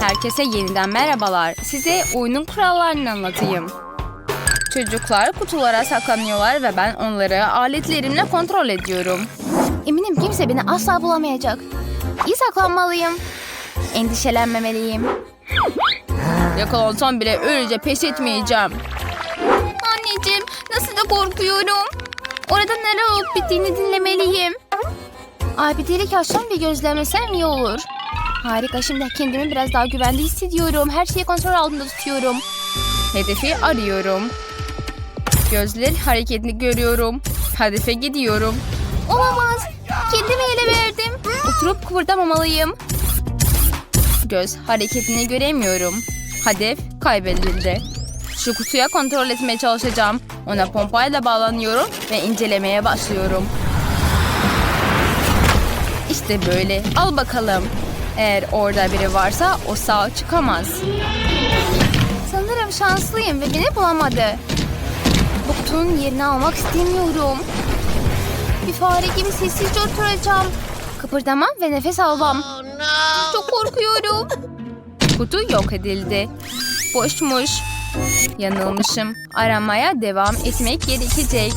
Herkese yeniden merhabalar. Size oyunun kurallarını anlatayım. Çocuklar kutulara saklanıyorlar ve ben onları aletlerimle kontrol ediyorum. Eminim kimse beni asla bulamayacak. İyi saklanmalıyım. Endişelenmemeliyim. Yakalansam bile öylece pes etmeyeceğim. Anneciğim nasıl da korkuyorum. Orada neler olup bittiğini dinlemeliyim. Ay bir delik açsam bir gözlemesem iyi olur. Harika şimdi kendimi biraz daha güvende hissediyorum. Her şeyi kontrol altında tutuyorum. Hedefi arıyorum. Gözler hareketli görüyorum. Hedefe gidiyorum. Olamaz. Kendimi ele verdim. Oturup kıpırdamamalıyım. Göz hareketini göremiyorum. Hedef kaybedildi. Şu kutuya kontrol etmeye çalışacağım. Ona pompayla bağlanıyorum ve incelemeye başlıyorum. İşte böyle. Al bakalım. Eğer orada biri varsa o sağ çıkamaz. Sanırım şanslıyım ve beni bulamadı. Bu kutunun yerini almak istemiyorum. Bir fare gibi sessizce oturacağım. Kıpırdamam ve nefes almam. Çok korkuyorum. Kutu yok edildi. Boşmuş. Yanılmışım. Aramaya devam etmek gerekecek.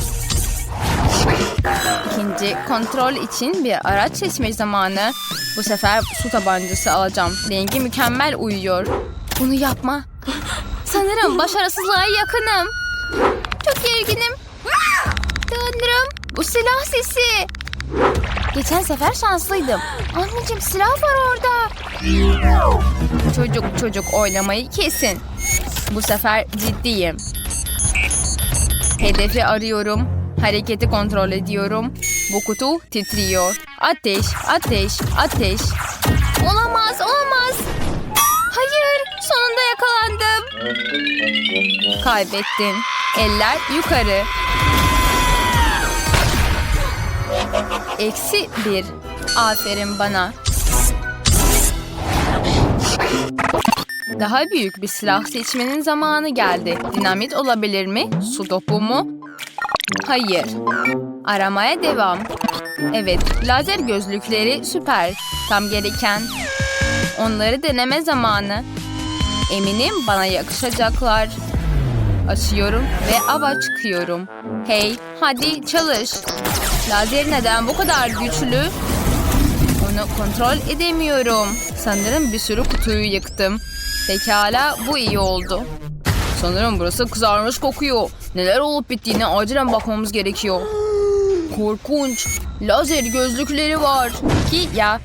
İkinci kontrol için bir araç seçme zamanı. Bu sefer su tabancası alacağım. Rengi mükemmel uyuyor. Bunu yapma. Sanırım başarısızlığa yakınım. Çok gerginim. Tanrım bu silah sesi. Geçen sefer şanslıydım. Anneciğim silah var orada. Çocuk çocuk oynamayı kesin. Bu sefer ciddiyim. Hedefi arıyorum. Hareketi kontrol ediyorum. Bu kutu titriyor. Ateş, ateş, ateş. Olamaz, olamaz. Hayır, sonunda yakalandım. Kaybettin. Eller yukarı. Eksi bir. Aferin bana. Daha büyük bir silah seçmenin zamanı geldi. Dinamit olabilir mi? Su topu mu? Hayır. Aramaya devam. Evet, lazer gözlükleri süper. Tam gereken. Onları deneme zamanı. Eminim bana yakışacaklar. Açıyorum ve ava çıkıyorum. Hey, hadi çalış. Lazer neden bu kadar güçlü? Onu kontrol edemiyorum. Sanırım bir sürü kutuyu yıktım. Pekala bu iyi oldu. Sanırım burası kızarmış kokuyor. Neler olup bittiğine acilen bakmamız gerekiyor. Korkunç. Lazer gözlükleri var. Ki ya.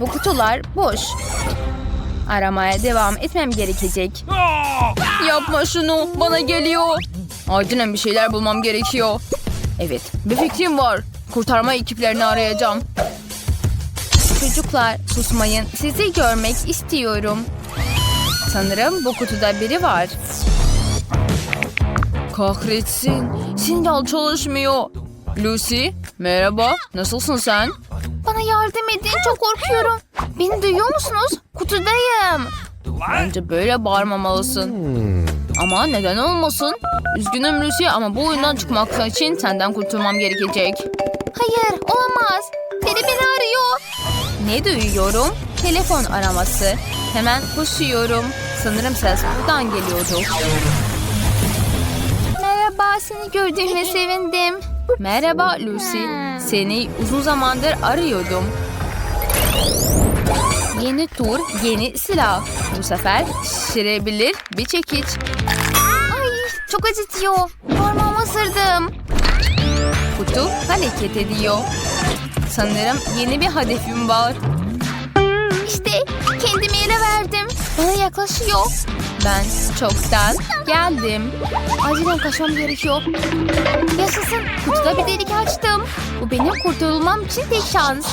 Bu kutular boş. Aramaya devam etmem gerekecek. Yapma şunu. Bana geliyor. Acilen bir şeyler bulmam gerekiyor. Evet bir fikrim var. Kurtarma ekiplerini arayacağım. Çocuklar susmayın. Sizi görmek istiyorum. Sanırım bu kutuda biri var. Kahretsin. Sinyal çalışmıyor. Lucy, merhaba. Nasılsın sen? Bana yardım edin. Çok korkuyorum. Beni duyuyor musunuz? Kutudayım. Bence böyle bağırmamalısın. Ama neden olmasın? Üzgünüm Lucy ama bu oyundan çıkmak için senden kurtulmam gerekecek. Hayır, olamaz. Biri beni arıyor. Ne duyuyorum? Telefon araması. Hemen koşuyorum. Sanırım ses buradan geliyordu. Merhaba, seni gördüğüme sevindim. Merhaba Lucy. Seni uzun zamandır arıyordum. Yeni tur, yeni silah. Bu sefer şişirebilir bir çekiç. Ay çok acıtıyor. Parmağımı ısırdım. Kutu hareket ediyor. Sanırım yeni bir hedefim var. İşte kendimi ele verdim. Bana yaklaşıyor. Ben çoktan geldim. Acilen kaçmam gerekiyor. Yaşasın. Kutuda bir delik açtım. Bu benim kurtulmam için tek şans.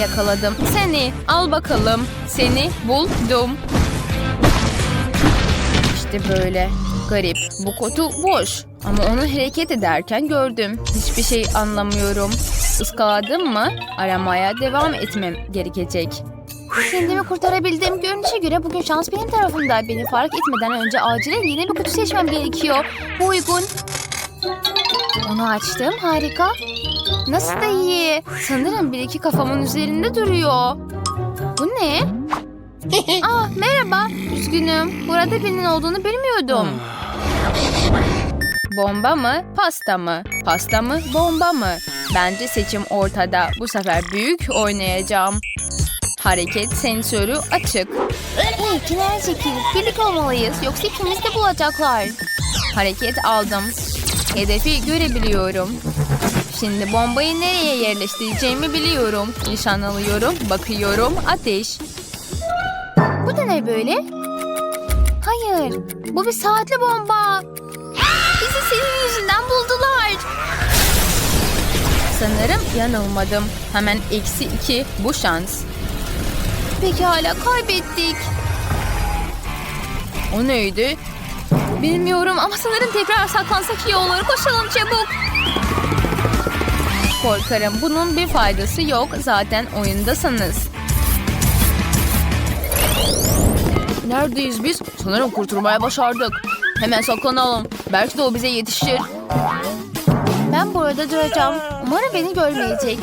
Yakaladım seni. Al bakalım. Seni buldum. İşte böyle. Garip. Bu kutu boş. Ama onu hareket ederken gördüm. Hiçbir şey anlamıyorum. Iskaladım mı aramaya devam etmem gerekecek. Kendimi kurtarabildim. Görünüşe göre bugün şans benim tarafımda. Beni fark etmeden önce acilen yeni bir kutu seçmem gerekiyor. Bu uygun. Onu açtım. Harika. Nasıl da iyi. Sanırım bir iki kafamın üzerinde duruyor. ne? Aa, merhaba. Üzgünüm. Burada birinin olduğunu bilmiyordum. Bomba mı, pasta mı? Pasta mı, bomba mı? Bence seçim ortada. Bu sefer büyük oynayacağım. Hareket sensörü açık. Hey, kenara çekil. Birlik olmalıyız. Yoksa ikimiz de bulacaklar. Hareket aldım. Hedefi görebiliyorum. Şimdi bombayı nereye yerleştireceğimi biliyorum. Nişan alıyorum, bakıyorum, ateş. Bu da ne böyle? Hayır, bu bir saatli bomba. Bizi senin yüzünden buldular. Sanırım yanılmadım. Hemen eksi iki bu şans. Peki hala kaybettik. O neydi? Bilmiyorum ama sanırım tekrar saklansak iyi olur. Koşalım çabuk. Korkarım bunun bir faydası yok. Zaten oyundasınız. Neredeyiz biz? Sanırım kurtulmaya başardık. Hemen saklanalım. Belki de o bize yetişir. Ben burada duracağım. Umarım beni görmeyecek.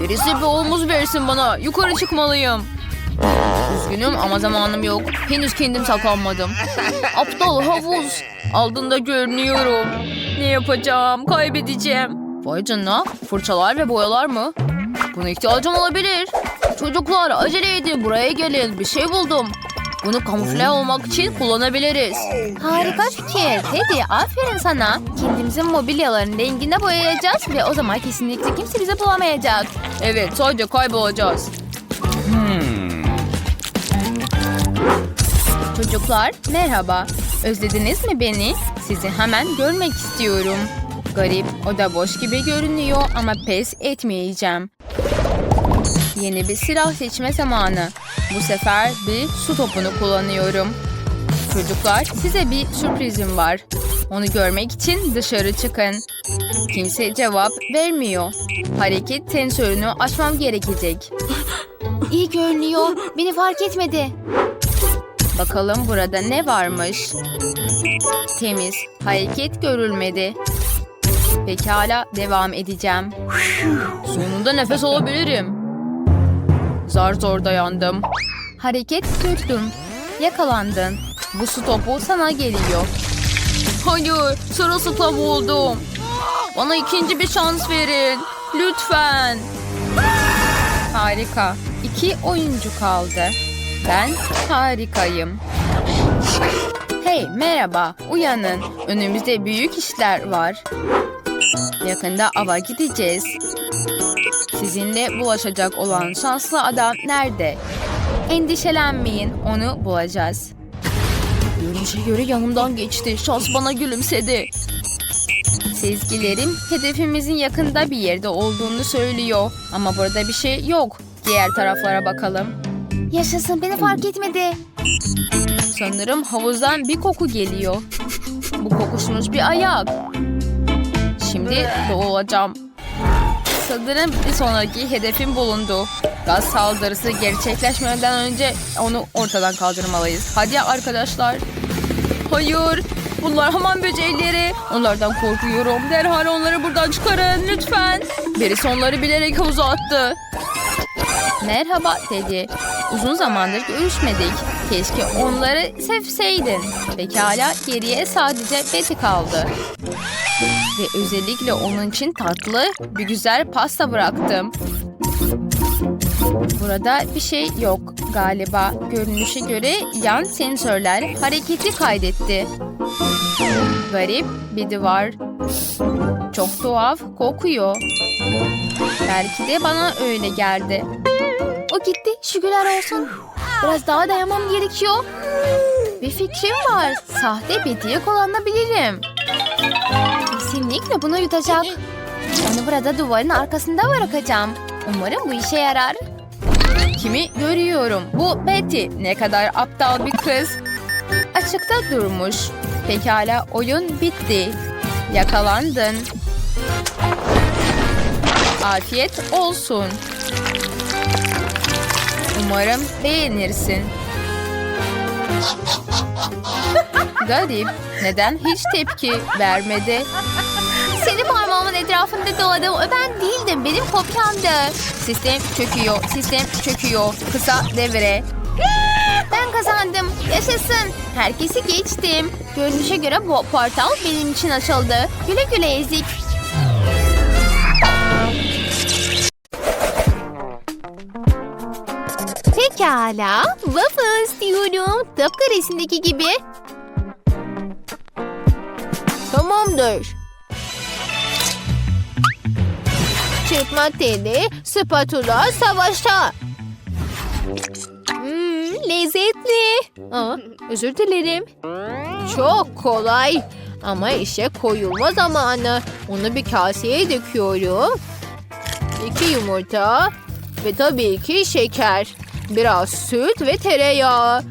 Birisi bir omuz versin bana. Yukarı çıkmalıyım. Üzgünüm ama zamanım yok. Henüz kendim saklanmadım. Aptal havuz. Altında görünüyorum. Ne yapacağım? Kaybedeceğim. Vay canına. Fırçalar ve boyalar mı? Buna ihtiyacım olabilir. Çocuklar acele edin buraya gelin. Bir şey buldum. Bunu kamufle olmak için kullanabiliriz. Harika fikir. Teddy aferin sana. Kendimizin mobilyaların renginde boyayacağız ve o zaman kesinlikle kimse bizi bulamayacak. Evet sadece kaybolacağız. Çocuklar merhaba. Özlediniz mi beni? Sizi hemen görmek istiyorum. Garip, o da boş gibi görünüyor ama pes etmeyeceğim. Yeni bir silah seçme zamanı. Bu sefer bir su topunu kullanıyorum. Çocuklar size bir sürprizim var. Onu görmek için dışarı çıkın. Kimse cevap vermiyor. Hareket sensörünü açmam gerekecek. İyi görünüyor. Beni fark etmedi. Bakalım burada ne varmış. Temiz. Hareket görülmedi. Pekala devam edeceğim. Sonunda nefes alabilirim. Zar zor dayandım. Hareket gördüm. Yakalandın. Bu su topu sana geliyor. Hayır, sırılsıklam oldum. Bana ikinci bir şans verin. Lütfen. Harika. İki oyuncu kaldı. Ben harikayım. Hey merhaba uyanın. Önümüzde büyük işler var. Yakında ava gideceğiz. Sizinle bulaşacak olan şanslı adam nerede? Endişelenmeyin onu bulacağız. Görünüşe göre yanımdan geçti. Şans bana gülümsedi. Sezgilerim hedefimizin yakında bir yerde olduğunu söylüyor. Ama burada bir şey yok. Diğer taraflara bakalım. Yaşasın beni fark etmedi. Sanırım havuzdan bir koku geliyor. Bu kokuşmuş bir ayak. Şimdi doğulacağım. Sanırım bir sonraki hedefim bulundu. Gaz saldırısı gerçekleşmeden önce onu ortadan kaldırmalıyız. Hadi arkadaşlar. Hayır. Bunlar hamam böcekleri. Onlardan korkuyorum. Derhal onları buradan çıkarın lütfen. Birisi onları bilerek havuza attı. Merhaba Teddy. Uzun zamandır görüşmedik. Keşke onları sevseydin. Pekala geriye sadece Betty kaldı. Ve özellikle onun için tatlı bir güzel pasta bıraktım. Burada bir şey yok galiba. Görünüşe göre yan sensörler hareketi kaydetti. Garip bir duvar. Çok tuhaf kokuyor. Belki de bana öyle geldi. Şükürler olsun. Biraz daha dayanmam gerekiyor. Bir fikrim var. Sahte Betty'ye kullanabilirim. Kesinlikle bunu yutacak. Onu burada duvarın arkasında bırakacağım. Umarım bu işe yarar. Kimi görüyorum. Bu Betty. Ne kadar aptal bir kız. Açıkta durmuş. Pekala oyun bitti. Yakalandın. Afiyet olsun. Umarım beğenirsin. Garip. Neden hiç tepki vermedi? Seni parmağımın etrafında. O ben değildim. Benim kopyamdı. Sistem çöküyor. Sistem çöküyor. Kısa devre. Ben kazandım. Yaşasın. Herkesi geçtim. Görünüşe göre bu portal benim için açıldı. Güle güle ezik. Pekala. Waffle istiyorum. Tıpkı resimdeki gibi. Tamamdır. Çırpma teli, spatula, savaşta. Hmm, lezzetli. Aa, özür dilerim. Çok kolay. Ama işe koyulma zamanı. Onu bir kaseye döküyorum. İki yumurta ve tabii ki şeker. Biraz süt ve tereyağı.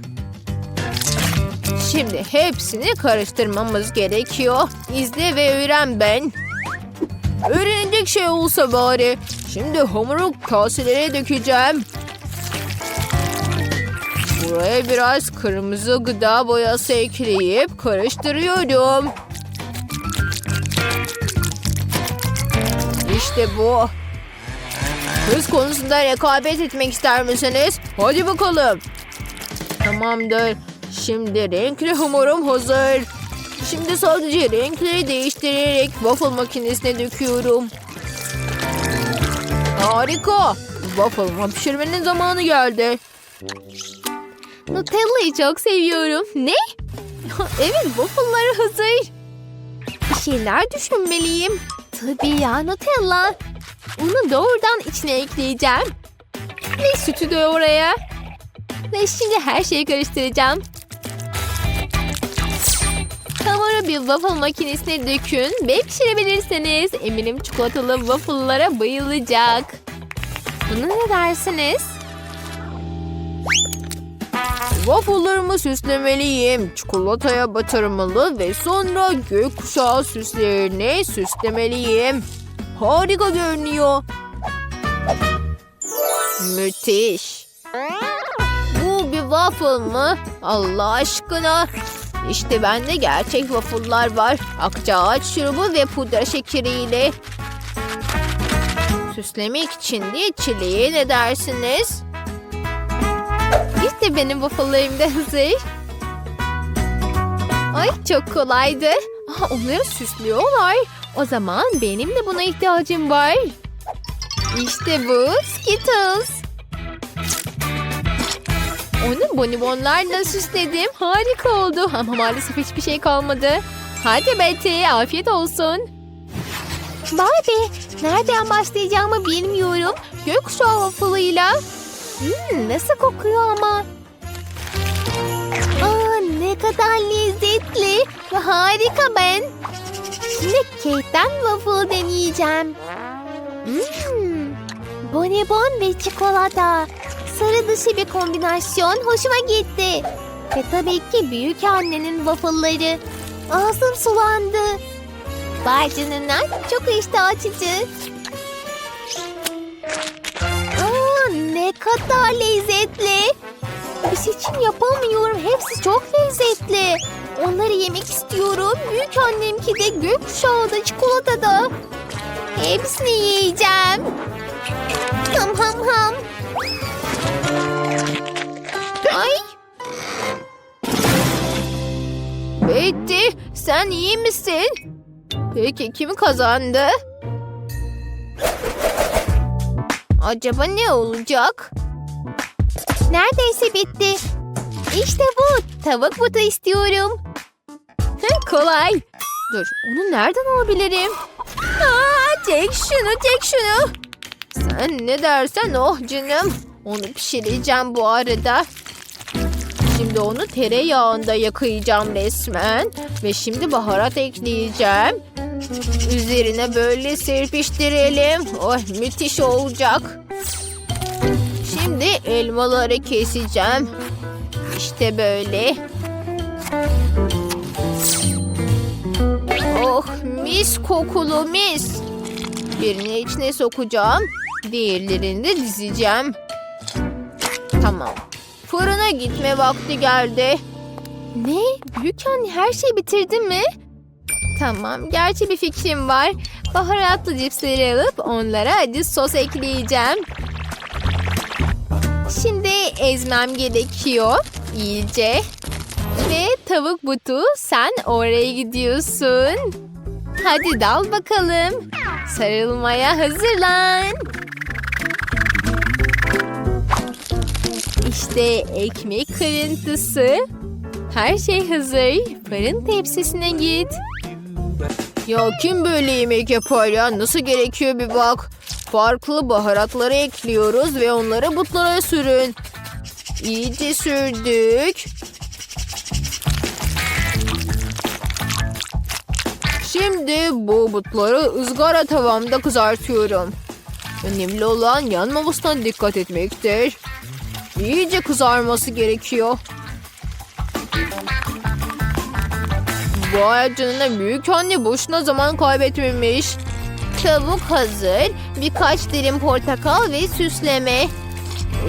Şimdi hepsini karıştırmamız gerekiyor. İzle ve öğren ben. Öğrenecek şey olsa bari. Şimdi hamuru kaselere dökeceğim. Buraya biraz kırmızı gıda boyası ekleyip karıştırıyorum. İşte bu. Hız konusunda rekabet etmek ister misiniz? Hadi bakalım. Tamamdır. Şimdi renkli hamurum hazır. Şimdi sadece renkleri değiştirerek waffle makinesine döküyorum. Harika. Waffle'ımı pişirmenin zamanı geldi. Nutella'yı çok seviyorum. Ne? evet waffle'ları hazır. Bir şeyler düşünmeliyim. Tabii ya Nutella. Unu doğrudan içine ekleyeceğim. Ve sütü de oraya. Ve şimdi her şeyi karıştıracağım. Hamuru bir waffle makinesine dökün ve pişirebilirsiniz. Eminim çikolatalı waffle'lara bayılacak. Buna ne dersiniz? Waffle'larımı süslemeliyim. Çikolataya batırmalı ve sonra gökkuşağı süslerini süslemeliyim. Harika görünüyor. Müthiş. Bu bir waffle mı? Allah aşkına. İşte bende gerçek waffle'lar var. Akçaağaç şurubu ve pudra şekeriyle. Süslemek için de çileğe ne dersiniz? İşte benim waffle'larım da hazır. Ay çok kolaydı. Onları süslüyorlar. O zaman benim de buna ihtiyacım var. İşte bu Skittles. Onu bonibonlarla süsledim. Harika oldu. Ama maalesef hiçbir şey kalmadı. Hadi Betty afiyet olsun. Barbie nereden başlayacağımı bilmiyorum. Gökkuşağı waffle'ıyla. Hmm, nasıl kokuyor ama. Aa, ne kadar lezzetli harika ben. Şimdi Kate'den waffle deneyeceğim. Hmm, bonibon ve çikolata. Sarı dışı bir kombinasyon hoşuma gitti. Ve tabii ki büyük annenin waffle'ları. Ağzım sulandı. Vay canına çok iştah açıcı. Aa, ne kadar lezzetli. Bir seçim yapamıyorum. Hepsi çok lezzetli. Onları yemek istiyorum. Büyük annemki de gökkuşağı da çikolata da. Hepsini yiyeceğim. Ham ham ham. Ay. Betty sen iyi misin? Peki kim kazandı? Acaba ne olacak? Neredeyse bitti. İşte bu. Tavuk butu istiyorum. Kolay. Dur onu nereden alabilirim? Aa, çek şunu çek şunu. Sen ne dersen oh canım. Onu pişireceğim bu arada. Şimdi onu tereyağında yakayacağım resmen. Ve şimdi baharat ekleyeceğim. Üzerine böyle serpiştirelim. Oh müthiş olacak. Şimdi elmaları keseceğim. İşte böyle. Oh mis kokulu mis. Birini içine sokacağım. Diğerlerini de dizeceğim. Tamam. Fırına gitme vakti geldi. Ne? Büyük anne her şeyi bitirdi mi? Tamam. Gerçi bir fikrim var. Baharatlı cipsleri alıp onlara acı sos ekleyeceğim. Şimdi ezmem gerekiyor. iyice. Ve tavuk butu sen oraya gidiyorsun. Hadi dal bakalım. Sarılmaya hazırlan. İşte ekmek kırıntısı. Her şey hazır. Fırın tepsisine git. Ya kim böyle yemek yapar ya? Nasıl gerekiyor bir bak. Farklı baharatları ekliyoruz ve onları butlara sürün. İyice sürdük. Şimdi bu butları ızgara tavamda kızartıyorum. Önemli olan yanmamasına dikkat etmektir. İyice kızarması gerekiyor. Vay canına büyük anne boşuna zaman kaybetmemiş. Tavuk hazır. Birkaç dilim portakal ve süsleme.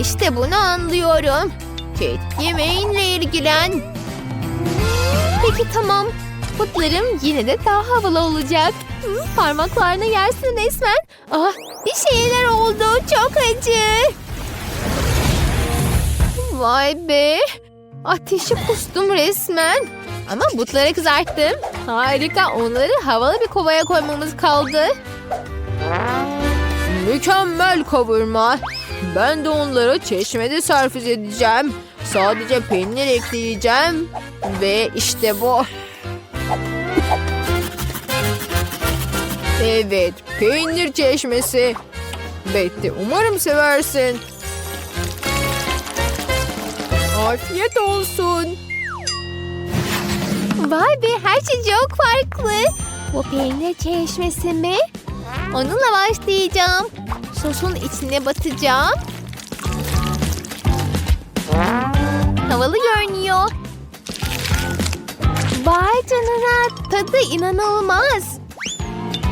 İşte bunu anlıyorum. Kate yemeğinle ilgilen. Peki tamam. Butlarım yine de daha havalı olacak. Hı, parmaklarına yersin resmen. Ah, bir şeyler oldu. Çok acı. Vay be. Ateşi kustum resmen. Ama butları kızarttım. Harika. Onları havalı bir kovaya koymamız kaldı. Mükemmel kavurma. Ben de onları çeşmede servis edeceğim. Sadece peynir ekleyeceğim. Ve işte bu. Evet, peynir çeşmesi. Betty, umarım seversin. Afiyet olsun. Vay be her şey çok farklı. Bu peynir çeşmesi mi? Onunla başlayacağım. Sosun içine batacağım. Havalı görünüyor. Vay canına tadı inanılmaz.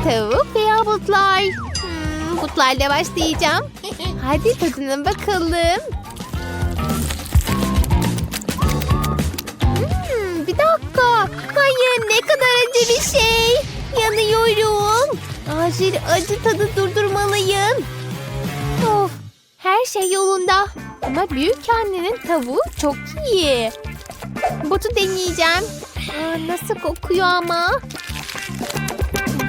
Tavuk veya butlar. Hmm, butlarla başlayacağım. Hadi tadına bakalım. Hmm, bir dakika. Hayır ne kadar acı bir şey. Yanıyorum. Acil acı tadı durdurmalıyım. Of her şey yolunda. Ama büyük annenin tavuğu çok iyi. Botu deneyeceğim. Aa, nasıl kokuyor ama.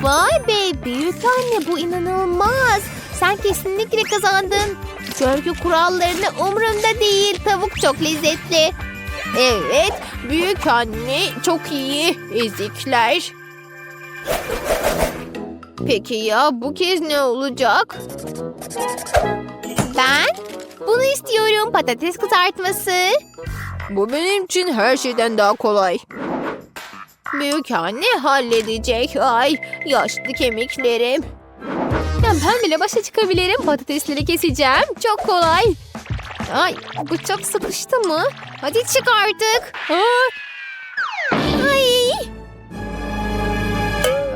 Vay be büyük anne bu inanılmaz. Sen kesinlikle kazandın. Çünkü kurallarını umurumda değil. Tavuk çok lezzetli. Evet büyük anne çok iyi. Ezikler. Peki ya bu kez ne olacak? Ben bunu istiyorum patates kızartması. Bu benim için her şeyden daha kolay. Büyük anne halledecek. Ay yaşlı kemiklerim. Ya ben bile başa çıkabilirim. Patatesleri keseceğim. Çok kolay. Ay bıçak sıkıştı mı? Hadi çık artık. Ay.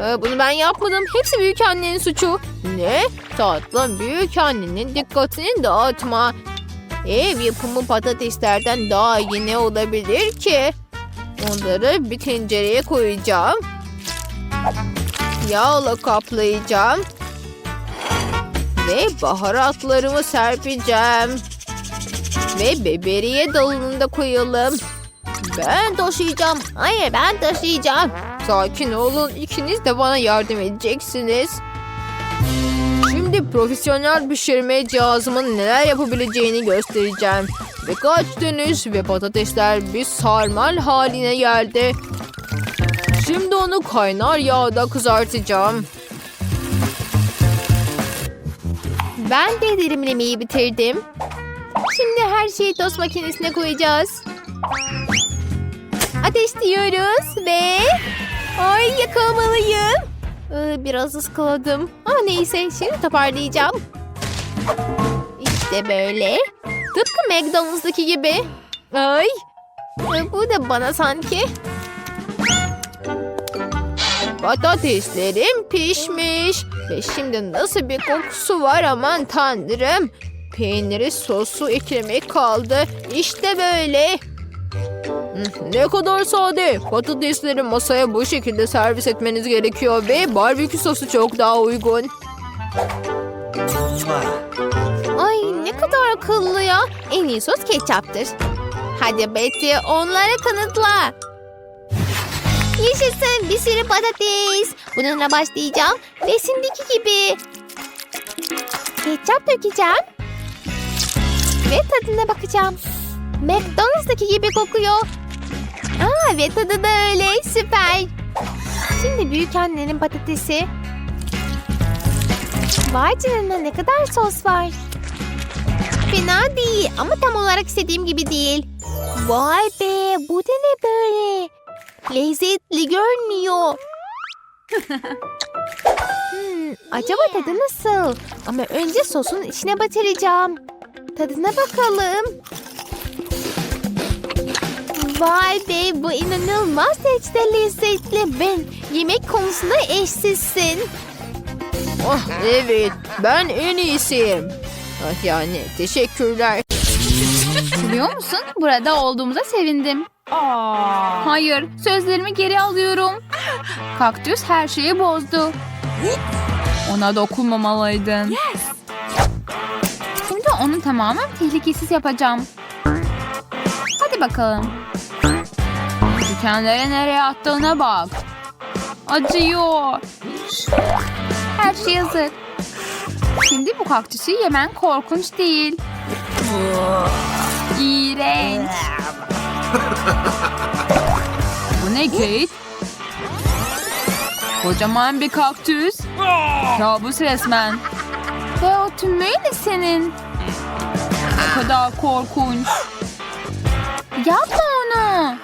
Ee, bunu ben yapmadım. Hepsi büyük annenin suçu. Ne? Tatlım büyük annenin dikkatini dağıtma. Ev yapımı patateslerden daha iyi ne olabilir ki? Onları bir tencereye koyacağım. Yağla kaplayacağım. Ve baharatlarımı serpeceğim. Ve biberiye dalını da koyalım. Ben taşıyacağım. Hayır ben taşıyacağım. Sakin olun. İkiniz de bana yardım edeceksiniz. Şimdi profesyonel pişirme cihazımın neler yapabileceğini göstereceğim. Birkaç dönüş ve patatesler bir sarmal haline geldi. Şimdi onu kaynar yağda kızartacağım. Ben de dilimlemeyi bitirdim. Şimdi her şeyi tost makinesine koyacağız. Ateşliyoruz ve... Ay yakamalıyım. Ee, biraz ıskaladım. Ama neyse şimdi toparlayacağım. İşte böyle. Tıpkı McDonald's'daki gibi. Ay. Bu da bana sanki. Patateslerim pişmiş. Ve şimdi nasıl bir kokusu var aman tanrım. Peyniri sosu eklemek kaldı. İşte böyle. Ne kadar sade. Patatesleri masaya bu şekilde servis etmeniz gerekiyor ve barbekü sosu çok daha uygun. Kadar akıllı ya. En iyi sos ketçaptır. Hadi Betty onlara kanıtla. Yaşasın bir sürü patates. Bununla başlayacağım. Resimdeki gibi. Ketçap dökeceğim. Ve tadına bakacağım. McDonald's'taki gibi kokuyor. Aa ve tadı da öyle. Süper. Şimdi büyük annenin patatesi. Vay canına ne kadar sos var. Fena değil ama tam olarak istediğim gibi değil. Vay be bu da ne böyle? Lezzetli görünüyor. hmm, acaba tadı nasıl? Ama önce sosun içine batıracağım. Tadına bakalım. Vay be bu inanılmaz derecede lezzetli. Ben yemek konusunda eşsizsin. Oh evet ben en iyisiyim. Ah, yani teşekkürler. Biliyor musun? Burada olduğumuza sevindim. Hayır, sözlerimi geri alıyorum. Kaktüs her şeyi bozdu. Ona dokunmamalıydın. Şimdi onu tamamen tehlikesiz yapacağım. Hadi bakalım. Dikenleri nereye attığına bak. Acıyor. Her şey hazır. Şimdi bu kaktüsü yemen korkunç değil. İğrenç. Bu ne Kate? Kocaman bir kaktüs. Kabus resmen. Ve o tümüyle senin. Ne kadar korkunç. Yapma onu.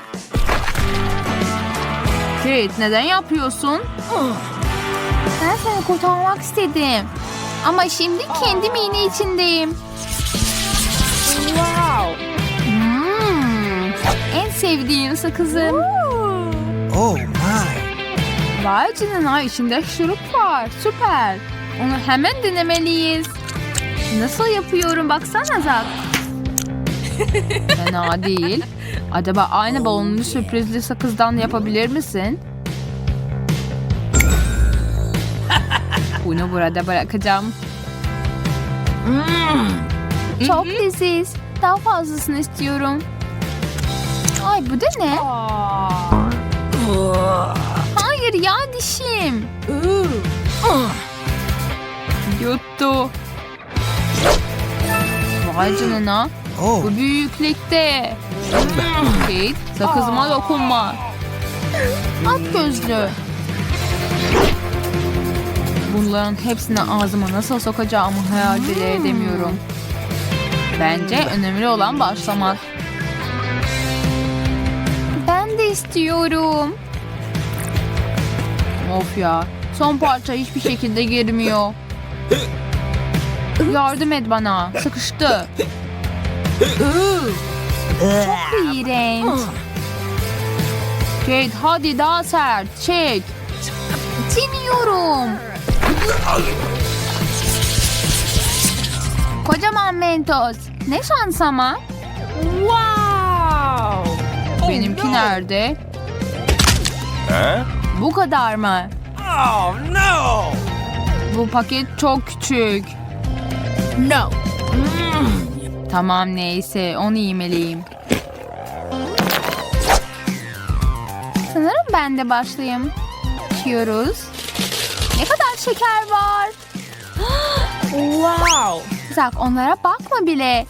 Kate neden yapıyorsun? Ben seni kurtarmak istedim. Ama şimdi kendim iğne içindeyim. Hmm, en sevdiğim sakızım. Oh my. Vay canına içinde şurup var. Süper. Onu hemen denemeliyiz. Nasıl yapıyorum baksana Zak. Fena değil. Acaba aynı balonlu sürprizli sakızdan yapabilir misin? Bunu burada bırakacağım. Çok leziz. Daha fazlasını istiyorum. Ay bu da ne? Hayır ya dişim. Yuttu. Vay canına. Oh, Bu büyüklükte. Kate sakızıma dokunma. At gözlü. Bunların hepsini ağzıma nasıl sokacağımı hayal bile edemiyorum. Bence önemli olan başlamak. Ben de istiyorum. Of ya. Son parça hiçbir şekilde girmiyor. Yardım et bana. Sıkıştı. Çok iğrenç. Kate hadi daha sert. Çek. Deniyorum. Kocaman mentos. Ne şans ama. Wow. Benimki nerede? Bu kadar mı? oh no! Bu paket çok küçük. No. Tamam neyse onu yemeliyim. Sanırım ben de başlayayım. İçiyoruz. Şeker var. Wow. Zak onlara bakma bile.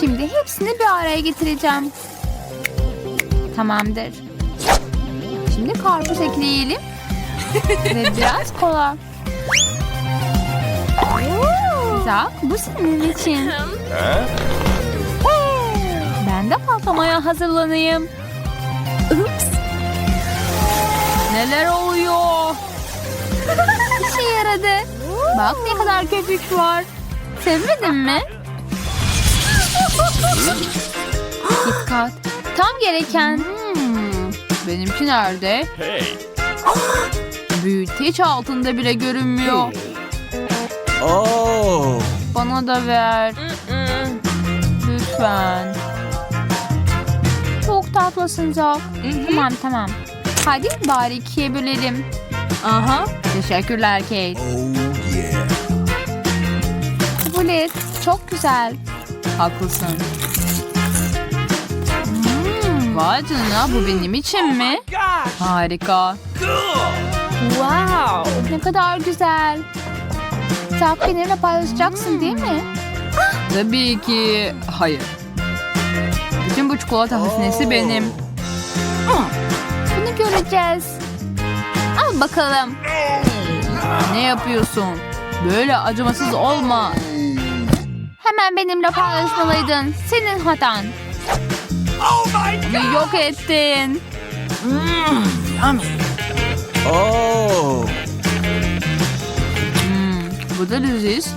Şimdi hepsini bir araya getireceğim. Tamamdır. Şimdi karpuz ekleyelim. Ve biraz kola. Zak bu senin için. Ben de patlamaya hazırlanayım. Neler oluyor? İşe yaradı. Bak ne kadar köpük var. Sevmedin mi? Dikkat. Tam gereken. Hmm, Benimki nerede? Hey. Büyüteç altında bile görünmüyor. Oh. Bana da ver. lütfen. Çok tatlısın Zok. Tamam tamam. Hadi bari ikiye bölelim. Aha. Teşekkürler Kate. Oh, yeah. Kabul et. Çok güzel. Haklısın. Hmm, vay canına bu benim için mi? Gosh. Harika. Cool. Wow. Ne kadar güzel. Sen benimle paylaşacaksın değil mi? Tabii ki. Hayır. Bütün bu çikolata hazinesi benim. Bunu göreceğiz. Al bakalım. Ne yapıyorsun? Böyle acımasız olma. Hemen benimle paylaşmalıydın. Senin hatan. Oh my yok ettin. Oh. Hmm, bu da leziz.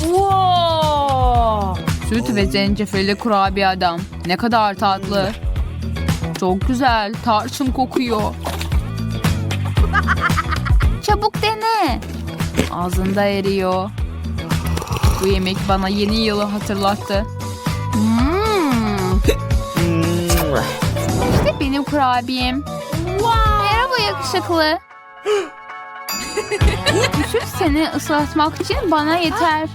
Wow. Süt ve zencefilli kurabiye adam. Ne kadar tatlı. Çok güzel. Tarçın kokuyor. Çabuk dene. Ağzında eriyor. Bu yemek bana yeni yılı hatırlattı. Hmm. İşte benim kurabiyem. Merhaba yakışıklı. Küçük seni ıslatmak için bana yeter.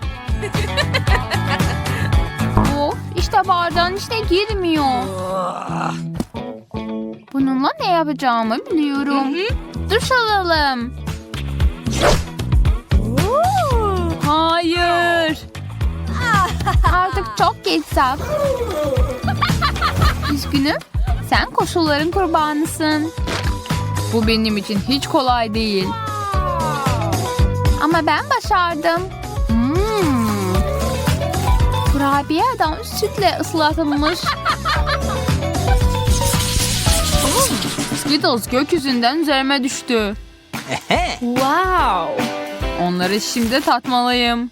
of işte bardağın içine girmiyor. Bununla ne yapacağımı biliyorum. Duş alalım. Hayır. Artık çok geç Zak. Üzgünüm. Sen koşulların kurbanısın. Bu benim için hiç kolay değil. Ama ben başardım. Hmm. Kurabiye adam sütle ıslatılmış. Skittles gökyüzünden üzerime düştü. Wow. Onları şimdi tatmalıyım.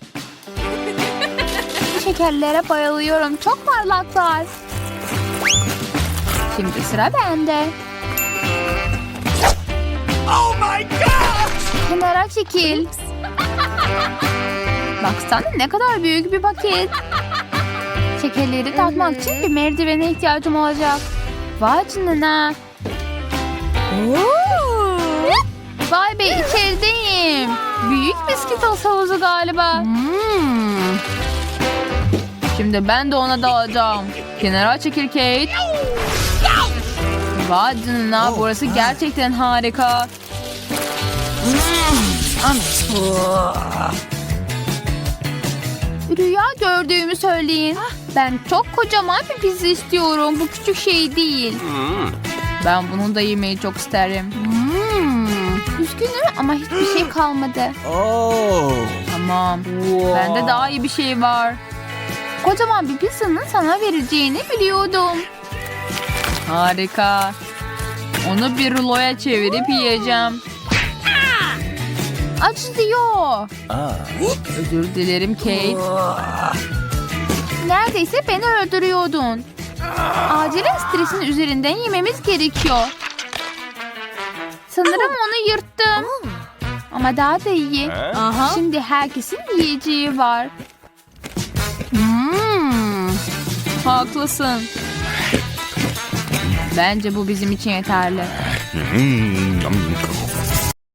Şekerlere bayılıyorum. Çok parlaklar. Şimdi sıra bende. Oh my gosh. Kenara çekil. Baksana ne kadar büyük bir paket. Şekerleri tatmak için bir merdivene ihtiyacım olacak. Vay canına. Vay be içerideyim. Büyük bir Skittles havuzu galiba. Hmm. Şimdi ben de ona dalacağım. Kenara çekil Kate. Vay canına burası gerçekten harika. Rüya gördüğümü söyleyin. Ben çok kocaman bir pizza istiyorum. Bu küçük şey değil. Ben bunu da yemeyi çok isterim. Hmm. Üzgünüm ama hiçbir şey kalmadı. Oh. Tamam. Bende daha iyi bir şey var. Kocaman bir pizzanın sana vereceğini biliyordum. Harika. Onu bir ruloya çevirip yiyeceğim. Acıtıyor. Özür dilerim Kate. Neredeyse beni öldürüyordun. Acilen stresin üzerinden yememiz gerekiyor. Sanırım onu yırttım. Ama daha da iyi. Şimdi herkesin yiyeceği var. Hmm. Haklısın. Bence bu bizim için yeterli. Mm, yum.